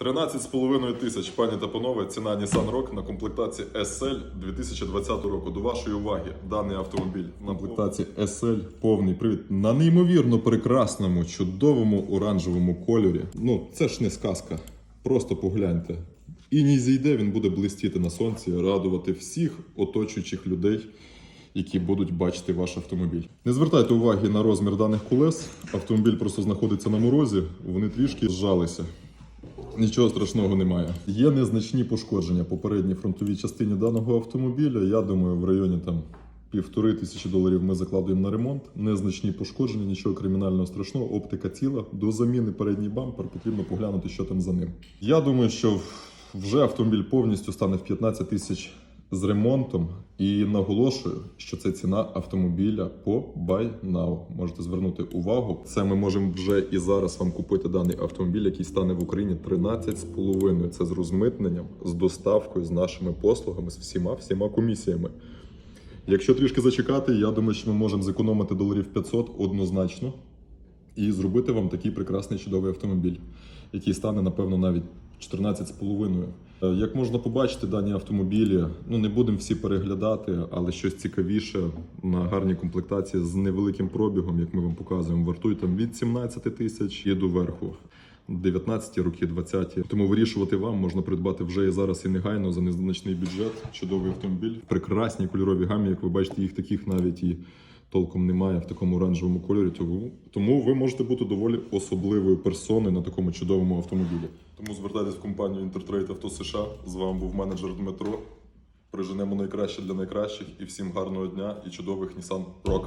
13,5 тисяч, пані та панове, ціна Nissan Rogue на комплектації SL 2020 року. До вашої уваги, даний автомобіль на комплектації SL повний привід на неймовірно прекрасному, чудовому оранжевому кольорі. Ну, це ж не сказка. Просто погляньте. Іній зійде, він буде блистіти на сонці, радувати всіх оточуючих людей, які будуть бачити ваш автомобіль. Не звертайте уваги на розмір даних колес. Автомобіль просто знаходиться на морозі, вони трішки зжалися. Нічого страшного немає. Є незначні пошкодження по передній фронтовій частині даного автомобіля. Я думаю, в районі там півтори тисячі доларів ми закладуємо на ремонт. Незначні пошкодження, нічого кримінального страшного, оптика ціла. До заміни передній бампер потрібно поглянути, що там за ним. Я думаю, що вже автомобіль повністю стане в 15 тисяч з ремонтом. І наголошую, що це ціна автомобіля по Buy Now. Можете звернути увагу. Це ми можемо вже і зараз вам купити даний автомобіль, який стане в Україні 13,5. Це з розмитненням, з доставкою, з нашими послугами, з всіма всіма комісіями. Якщо трішки зачекати, я думаю, що ми можемо зекономити доларів 500 однозначно і зробити вам такий прекрасний чудовий автомобіль, який стане, напевно, навіть 14,5. Е, Як можна побачити, дані автомобілі, ну не будемо всі переглядати, але щось цікавіше на гарній комплектації з невеликим пробігом, як ми вам показуємо, вартують там від 17 тисяч і до верху. 19 роки, 20 Тому вирішувати вам можна придбати вже і зараз і негайно за незначний бюджет. Чудовий автомобіль, в прекрасній кольоровій гамі. Як ви бачите, їх таких навіть і толком немає в такому оранжевому кольорі. Тому, ви можете бути доволі особливою персоною на такому чудовому автомобілі. Тому звертайтесь в компанію Intertrade Авто США. З вами був менеджер Дмитро. Приженемо найкраще для найкращих і всім гарного дня і чудових Nissan Rogue.